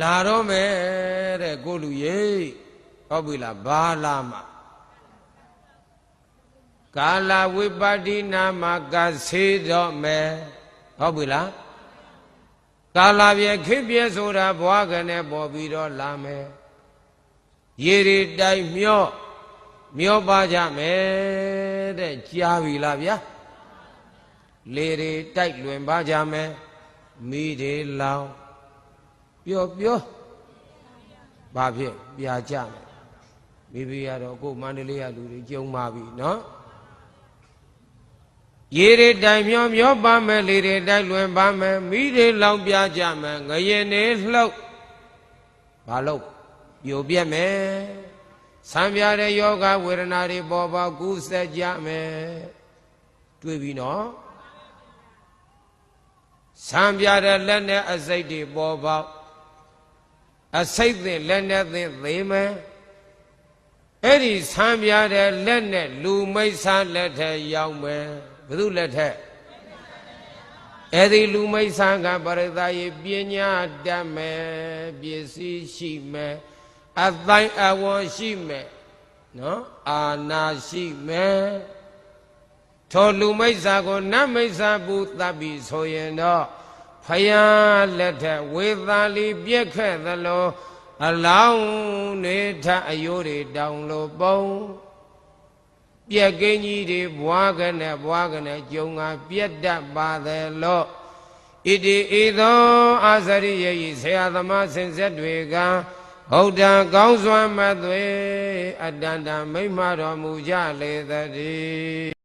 လာတော့မယ်တဲ့ကိုလူရေဟုတ်ပြီလားဘာလာမှာကာလဝိပတ္တိနာမကဆေးတော့မယ်ဟုတ်ပြီလားကာလပြေခိပြဲဆိုတာဘွားကနေပေါ်ပြီးတော့လာမယ်ရေရီတိုင်မျော့မျောပါကြမယ်တဲ့ကြားပြီလားဗျာလေရီတိုက်လွင်ပါကြမယ်မိတွေလောင် ပြောပြောဘာဖြစ်ပြာကြမယ်မိဖုရားတော့ကိုယ်မန္တလေးကလူတွေကြုံပါပြီနော်ရေတွေတိုင်မျောမျောပါမယ်လေတွေတိုက်လွင်ပါမယ်မိတွေလောင်ပြကြမယ်ငရင်နေလှုပ်ဘာလို့ပြိုပြက်မယ်ဆံပြတဲ့ယောဂဝေဒနာတွေပေါ်ပေါက်ကူးဆက်ကြမယ်တွေ့ပြီနော်ဆံပြတဲ့လက်နဲ့အစိတ်တွေပေါ်ပေါက် အစိတ်သင်လက်နဲ့သင်သေးမယ်အဲ့ဒီဆံပြတဲ့လက်နဲ့လူမိတ်ဆာလက်ထက်ရောက်မယ်ဘယ်သူလက်ထက်အဲ့ဒီလူမိတ်ဆာကပရိသယေပညာတတ်မယ်ပစ္စည်းရှိမယ်အတိုင်းအဝေါ်ရှိမယ်နော်အာနာရှိမယ်ထိုလူမိတ်ဆာကိုနတ်မိတ်ဆာပူတပ်ပြီးဆိုရင်တော့ ဖယားလက်ထက်ဝေသာလီပြက်ခက်သလိုအလောင်းနေထအယိုးတွေတောင်လိုပုံပြက်ကင်းကြီးတွေဘွားကနဲ့ဘွားကနဲ့ကြုံကပြက်တတ်ပါသည်လို့ဣတိဤသောအာဇရိယေဤဆရာသမားစင်ဆက်တွေကဗုဒ္ဓံကောင်းစွာမသွေအတ္တန္တမိမ့်မတော်မူကြလေသတည်း